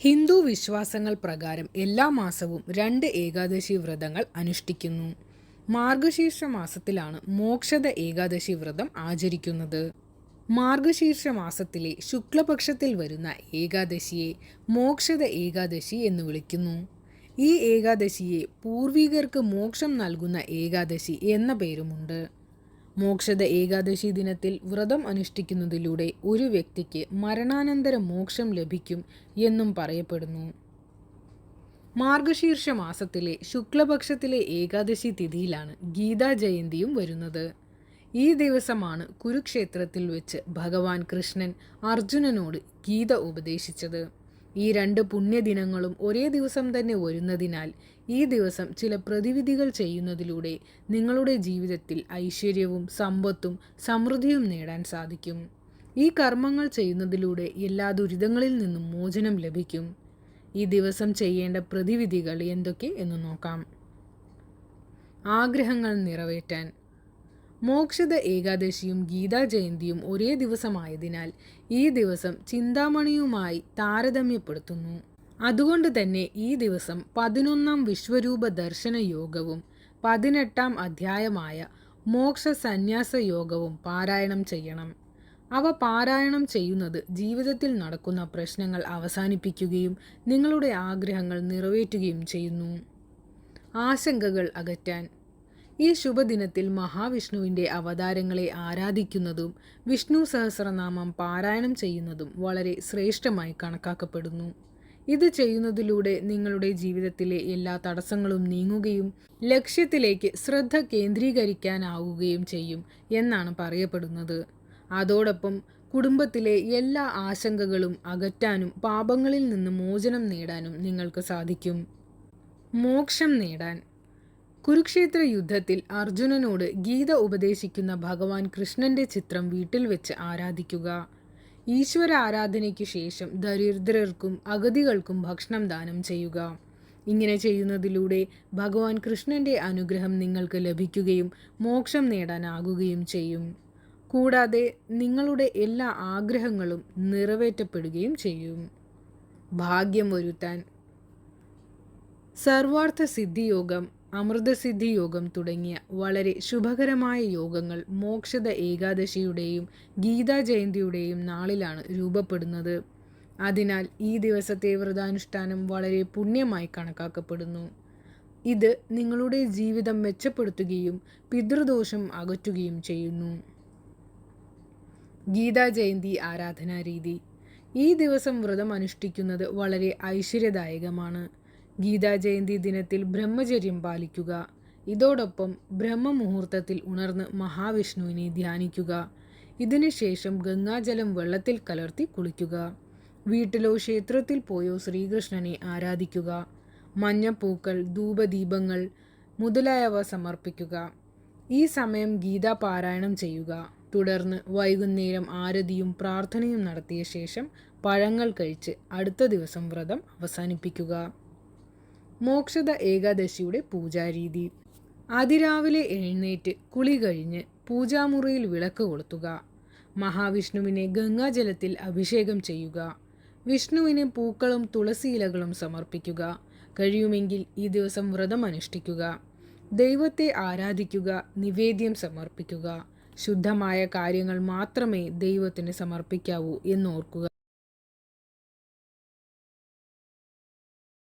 ഹിന്ദു വിശ്വാസങ്ങൾ പ്രകാരം എല്ലാ മാസവും രണ്ട് ഏകാദശി വ്രതങ്ങൾ അനുഷ്ഠിക്കുന്നു. മാർഗശീർഷ മാസത്തിലാണ് മോക്ഷത ഏകാദശി വ്രതം ആചരിക്കുന്നത്. മാർഗശീർഷ മാസത്തിലെ ശുക്ലപക്ഷത്തിൽ വരുന്ന ഏകാദശിയെ മോക്ഷത ഏകാദശി എന്ന് വിളിക്കുന്നു. ഈ ഏകാദശിയെ പൂർവികർക്ക് മോക്ഷം നൽകുന്ന ഏകാദശി എന്ന പേരുമുണ്ട്. മോക്ഷത ഏകാദശി ദിനത്തിൽ വ്രതം അനുഷ്ഠിക്കുന്നതിലൂടെ ഒരു വ്യക്തിക്ക് മരണാനന്തര മോക്ഷം ലഭിക്കും എന്നും പറയപ്പെടുന്നു. മാർഗശീർഷ മാസത്തിലെ ശുക്ലപക്ഷത്തിലെ ഏകാദശി തിഥിയിലാണ് ഗീതാ ജയന്തിയും വരുന്നത്. ഈ ദിവസമാണ് കുരുക്ഷേത്രത്തിൽ വെച്ച് ഭഗവാൻ കൃഷ്ണൻ അർജുനനോട് ഗീത ഉപദേശിച്ചത്. ഈ രണ്ട് പുണ്യദിനങ്ങളും ഒരേ ദിവസം തന്നെ വരുന്നതിനാൽ ഈ ദിവസം ചില പ്രതിവിധികൾ ചെയ്യുന്നതിലൂടെ നിങ്ങളുടെ ജീവിതത്തിൽ ഐശ്വര്യവും സമ്പത്തും സമൃദ്ധിയും നേടാൻ സാധിക്കും. ഈ കർമ്മങ്ങൾ ചെയ്യുന്നതിലൂടെ എല്ലാ ദുരിതങ്ങളിൽ നിന്നും മോചനം ലഭിക്കും. ഈ ദിവസം ചെയ്യേണ്ട പ്രതിവിധികൾ എന്തൊക്കെ എന്ന് നോക്കാം. ആഗ്രഹങ്ങൾ നിറവേറ്റാൻ മോക്ഷത ഏകാദശിയും ഗീതാ ജയന്തിയും ഒരേ ദിവസമായതിനാൽ ഈ ദിവസം ചിന്താമണിയുമായി താരതമ്യപ്പെടുത്തുന്നു. അതുകൊണ്ട് തന്നെ ഈ ദിവസം പതിനൊന്നാം വിശ്വരൂപ ദർശന യോഗവും പതിനെട്ടാം അധ്യായമായ മോക്ഷ സന്യാസ യോഗവും പാരായണം ചെയ്യണം. അവ പാരായണം ചെയ്യുന്നത് ജീവിതത്തിൽ നടക്കുന്ന പ്രശ്നങ്ങൾ അവസാനിപ്പിക്കുകയും നിങ്ങളുടെ ആഗ്രഹങ്ങൾ നിറവേറ്റുകയും ചെയ്യുന്നു. ആശങ്കകൾ അകറ്റാൻ ഈ ശുഭദിനത്തിൽ മഹാവിഷ്ണുവിന്റെ അവതാരങ്ങളെ ആരാധിക്കുന്നതും വിഷ്ണു സഹസ്രനാമം പാരായണം ചെയ്യുന്നതും വളരെ ശ്രേഷ്ഠമായി കണക്കാക്കപ്പെടുന്നു. ഇത് ചെയ്യുന്നതിലൂടെ നിങ്ങളുടെ ജീവിതത്തിലെ എല്ലാ തടസ്സങ്ങളും നീങ്ങുകയും ലക്ഷ്യത്തിലേക്ക് ശ്രദ്ധ കേന്ദ്രീകരിക്കാനാവുകയും ചെയ്യും എന്നാണ് പറയപ്പെടുന്നത്. അതോടൊപ്പം കുടുംബത്തിലെ എല്ലാ ആശങ്കകളും അകറ്റാനും പാപങ്ങളിൽ നിന്ന് മോചനം നേടാനും നിങ്ങൾക്ക് സാധിക്കും. മോക്ഷം നേടാൻ കുരുക്ഷേത്ര യുദ്ധത്തിൽ അർജുനനോട് ഗീത ഉപദേശിക്കുന്ന ഭഗവാൻ കൃഷ്ണന്റെ ചിത്രം വീട്ടിൽ വെച്ച് ആരാധിക്കുക. ഈശ്വര ആരാധനയ്ക്ക് ശേഷം ദരിദ്രർക്കും അഗതികൾക്കും ഭക്ഷണം ദാനം ചെയ്യുക. ഇങ്ങനെ ചെയ്യുന്നതിലൂടെ ഭഗവാൻ കൃഷ്ണന്റെ അനുഗ്രഹം നിങ്ങൾക്ക് ലഭിക്കുകയും മോക്ഷം നേടാനാകുകയും ചെയ്യും. കൂടാതെ നിങ്ങളുടെ എല്ലാ ആഗ്രഹങ്ങളും നിറവേറ്റപ്പെടുകയും ചെയ്യും. ഭാഗ്യം വരുത്താൻ. സർവാർത്ഥ സിദ്ധിയോഗം അമൃതസിദ്ധി യോഗം തുടങ്ങിയ വളരെ ശുഭകരമായ യോഗങ്ങൾ മോക്ഷത ഏകാദശിയുടെയും ഗീതാ ജയന്തിയുടെയും നാളിലാണ് രൂപപ്പെടുന്നത്. അതിനാൽ ഈ ദിവസത്തെ വ്രതാനുഷ്ഠാനം വളരെ പുണ്യമായി കണക്കാക്കപ്പെടുന്നു. ഇത് നിങ്ങളുടെ ജീവിതം മെച്ചപ്പെടുത്തുകയും പിതൃദോഷം അകറ്റുകയും ചെയ്യുന്നു. ഗീതാ ജയന്തി ആരാധനാ രീതി ഈ ദിവസം വ്രതം അനുഷ്ഠിക്കുന്നത് വളരെ ഐശ്വര്യദായകമാണ്. ഗീതാ ജയന്തി ദിനത്തിൽ ബ്രഹ്മചര്യം പാലിക്കുക. ഇതോടൊപ്പം ബ്രഹ്മമുഹൂർത്തത്തിൽ ഉണർന്ന് മഹാവിഷ്ണുവിനെ ധ്യാനിക്കുക. ഇതിനുശേഷം ഗംഗാജലം വെള്ളത്തിൽ കലർത്തി കുളിക്കുക. വീട്ടിലോ ക്ഷേത്രത്തിൽ പോയോ ശ്രീകൃഷ്ണനെ ആരാധിക്കുക. മഞ്ഞപ്പൂക്കൾ ധൂപദീപങ്ങൾ മുതലായവ സമർപ്പിക്കുക. ഈ സമയം ഗീത പാരായണം ചെയ്യുക. തുടർന്ന് വൈകുന്നേരം ആരതിയും പ്രാർത്ഥനയും നടത്തിയ ശേഷം പഴങ്ങൾ കഴിച്ച് അടുത്ത ദിവസം വ്രതം അവസാനിപ്പിക്കുക. മോക്ഷത ഏകാദശിയുടെ പൂജാരീതി. അതിരാവിലെ എഴുന്നേറ്റ് കുളി കഴിഞ്ഞ് പൂജാമുറിയിൽ വിളക്ക് കൊളുത്തുക. മഹാവിഷ്ണുവിനെ ഗംഗാജലത്തിൽ അഭിഷേകം ചെയ്യുക. വിഷ്ണുവിന് പൂക്കളും തുളസി ഇലകളും സമർപ്പിക്കുക. കഴിയുമെങ്കിൽ ഈ ദിവസം വ്രതം അനുഷ്ഠിക്കുക. ദൈവത്തെ ആരാധിക്കുക നിവേദ്യം സമർപ്പിക്കുക. ശുദ്ധമായ കാര്യങ്ങൾ മാത്രമേ ദൈവത്തിന് സമർപ്പിക്കാവൂ എന്നോർക്കുക.